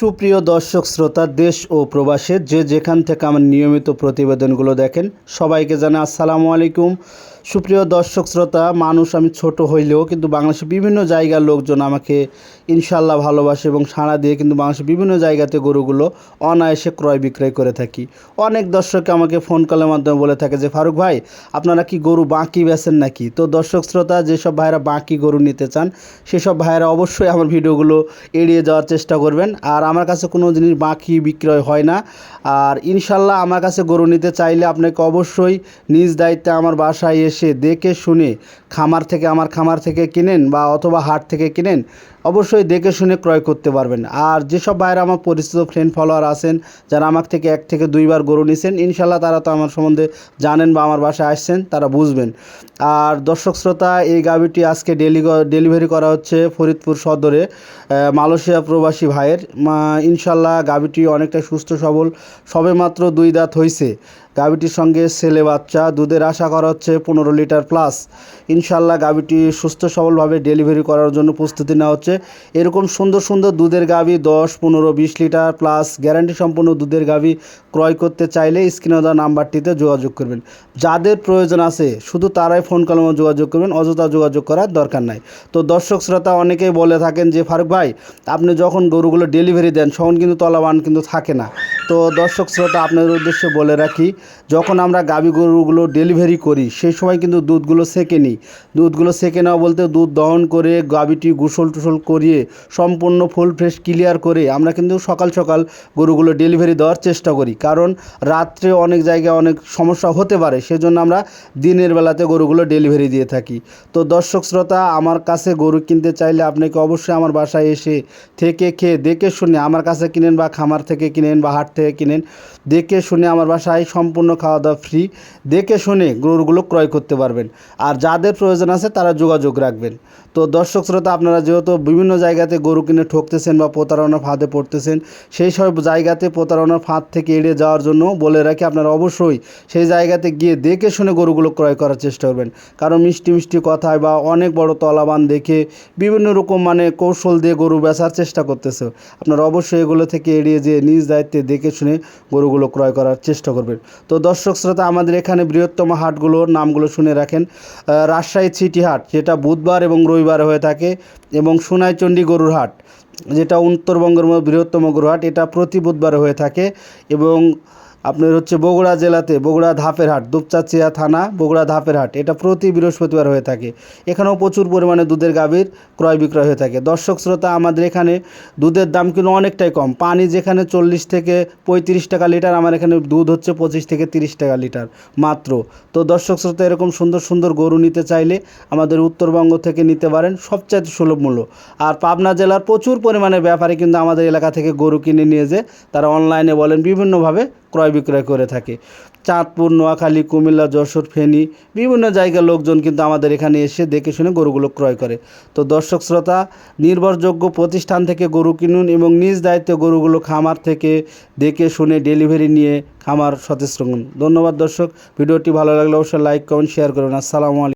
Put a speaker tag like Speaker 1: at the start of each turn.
Speaker 1: সুপ্রিয় দর্শক শ্রোতা, দেশ ও প্রবাসে যে যেখান থেকে আমার নিয়মিত প্রতিবেদনগুলো দেখেন, সবাইকে জানাই আসসালামু আলাইকুম। সুপ্রিয় দর্শক শ্রোতা, মানুষ আমি ছোট হইলেও কিন্তু বাংলাদেশের বিভিন্ন জায়গার লোকজন আমাকে ইনশাল্লাহ ভালোবাসে এবং সাড়া দিয়ে কিন্তু বাংলাদেশের বিভিন্ন জায়গাতে গরুগুলো অনায়াসে ক্রয় বিক্রয় করে থাকি। অনেক দর্শক আমাকে ফোন কলের মাধ্যমে বলে থাকে যে, ফারুক ভাই, আপনারা কি গরু বাঁকি বেছেন নাকি? তো দর্শক শ্রোতা, যেসব ভাইরা বাঁকি গরু নিতে চান, সেসব ভাইরা অবশ্যই আমার ভিডিওগুলো এড়িয়ে যাওয়ার চেষ্টা করবেন। আর আমার কাছে কোনো জিনিস বাকি বিক্রয় হয় না। আর ইনশাল্লাহ আমার কাছে গরু নিতে চাইলে আপনাকে অবশ্যই নিজ দায়িত্বে আমার বাসায় এসে দেখে শুনে খামার থেকে আমার খামার থেকে কিনেন বা অথবা হাট থেকে কিনেন অবশ্যই দেখে শুনে ক্রয় করতে পারবেন। আর যেসব ভাইরা আমার পরিচিত ফ্রেন্ড ফলোয়ার আছেন, যারা আমার থেকে এক থেকে দুইবার গরু নিছেন ইনশাল্লাহ তারা তো আমার সম্বন্ধে জানেন বা আমার বাসায় আসছেন, তারা বুঝবেন। আর দর্শক শ্রোতা, এই গাভিটি আজকে ডেলি ডেলিভারি করা হচ্ছে ফরিদপুর সদরে মালয়েশিয়া প্রবাসী ভাইয়ের। ইনশাল্লাহ গাভিটি অনেকটা সুস্থ, সবল সবে মাত্র দুই দাঁত হয়েছে গাভিটির সঙ্গে ছেলে বাচ্চা, দুধের আশা করা হচ্ছে পনেরো লিটার প্লাস ইনশাল্লাহ গাভিটি সুস্থ সবলভাবে ডেলিভারি করার জন্য প্রস্তুতি নেওয়া হচ্ছে। এরকম সুন্দর সুন্দর দুধের গাভি দশ, পনেরো, বিশ লিটার প্লাস গ্যারান্টি সম্পন্ন দুধের গাভি ক্রয় করতে চাইলে স্ক্রিনে দেওয়া নাম্বারটিতে যোগাযোগ করবেন। যাদের প্রয়োজন আছে, শুধু তারাই ফোন কলমে যোগাযোগ করবেন, অযথা যোগাযোগ করার দরকার নাই। তো দর্শক শ্রোতা, অনেকেই বলে থাকেন যে, ফারুক ভাই, আপনি যখন গরুগুলো ডেলিভারি দেন, তখন কিন্তু তলাবান কিন্তু থাকে না। তো দর্শক শ্রোতা, আপনাদের উদ্দেশ্যে বলে রাখি যখন আমরা গাভী গরুগুলো ডেলিভারি করি, সেই সময় কিন্তু দুধগুলো সেকে নিই। দুধগুলো সেকে নেওয়া বলতে দুধ দহন করে গাভীটি গোসল টুসল করিয়ে সম্পূর্ণ ফুল ফ্রেশ ক্লিয়ার করে আমরা কিন্তু সকাল সকাল গরুগুলো ডেলিভারি দেওয়ার চেষ্টা করি। কারণ রাত্রে অনেক জায়গায় অনেক সমস্যা হতে পারে, সেজন্য আমরা দিনের বেলাতে গরুগুলো ডেলিভারি দিয়ে থাকি। তো দর্শক শ্রোতা, আমার কাছে গরু কিনতে চাইলে আপনাকে অবশ্যই আমার বাসায় এসে থেকে খেয়ে দেখে শুনে, আমার কাছে কিনেন বা খামার থেকে কিনেন বা হাট থেকে কিনেন, দেখে শুনে আমার বাসায় সম্পূর্ণ খাওয়া দাওয়া ফ্রি দেখে শুনে গরুগুলো ক্রয় করতে পারবেন। আর যাদের প্রয়োজন আছে, তারা যোগাযোগ রাখবেন। তো দর্শক শ্রোতা, আপনারা যেহেতু বিভিন্ন জায়গাতে গরু কিনে ঠকতেছেন বা প্রতারণার ফাঁদে পড়তেছেন, সেই সব জায়গাতে প্রতারণার ফাঁদ থেকে এড়িয়ে যাওয়ার জন্য বলে রাখি, আপনারা অবশ্যই সেই জায়গাতে গিয়ে দেখে শুনে গরুগুলো ক্রয় করার চেষ্টা করবেন। কারণ মিষ্টি মিষ্টি কথায় বা অনেক বড় তলাবান দেখে বিভিন্ন রকম মানে কৌশল দিয়ে গরু বেচার চেষ্টা করতেছে। আপনারা অবশ্যই এগুলো থেকে এড়িয়ে যেয়ে নিজ দায়িত্বে দেখে শুনে গরুগুলো ক্রয় করার চেষ্টা করবেন। তো দর্শক শ্রোতা, আমাদের এখানে বৃহত্তম হাটগুলোর নামগুলো শুনে রাখেন। রাজশাহী সিটি হাট, যেটা বুধবার এবং রবিবার হয়ে থাকে, এবং সোনাইচণ্ডী গরুর হাট, যেটা উত্তরবঙ্গের মধ্যে বৃহত্তম গরুর হাট, এটা প্রতি বুধবার হয়ে থাকে, এবং আপনার হচ্ছে বগুড়া জেলাতে, বগুড়া ধাপের হাট দুপচাচিয়া থানা, বগুড়া ধাপের হাট এটা প্রতি বৃহস্পতিবার হয়ে থাকে। এখানেও প্রচুর পরিমাণে দুধের গাভীর ক্রয় বিক্রয় হয়ে থাকে। দর্শক শ্রোতা, আমাদের এখানে দুধের দাম কিন্তু অনেকটাই কম। পানি যেখানে চল্লিশ থেকে পঁয়ত্রিশ টাকা লিটার, আমার এখানে দুধ হচ্ছে পঁচিশ থেকে তিরিশ টাকা লিটার মাত্র। তো দর্শক শ্রোতা, এরকম সুন্দর সুন্দর গরু নিতে চাইলে আমাদের উত্তরবঙ্গ থেকে নিতে পারেন সবচাইতে সুলভ মূল্য। আর পাবনা জেলার প্রচুর পরিমাণে ব্যাপারে কিন্তু আমাদের এলাকা থেকে গরু কিনে নিয়ে যে তারা অনলাইনে বলেন, বিভিন্নভাবে ক্রয় বিক্রয় করে থাকে। চাঁদপুর, নোয়াখালী, কুমিল্লা, যশোর, ফেনী বিভিন্ন জায়গার লোকজন কিন্তু আমাদের এখানে এসে দেখে শুনে গরুগুলো ক্রয় করে। তো দর্শক শ্রোতা, নির্ভরযোগ্য প্রতিষ্ঠান থেকে গরু কিনুন এবং নিজ দায়িত্বে গরুগুলো খামার থেকে দেখে শুনে ডেলিভারি নিয়ে খামার সতেজ ধন্যবাদ দর্শক, ভিডিওটি ভালো লাগলে অবশ্যই লাইক, কমেন্ট, শেয়ার করুন। আসসালামু আলাইকুম।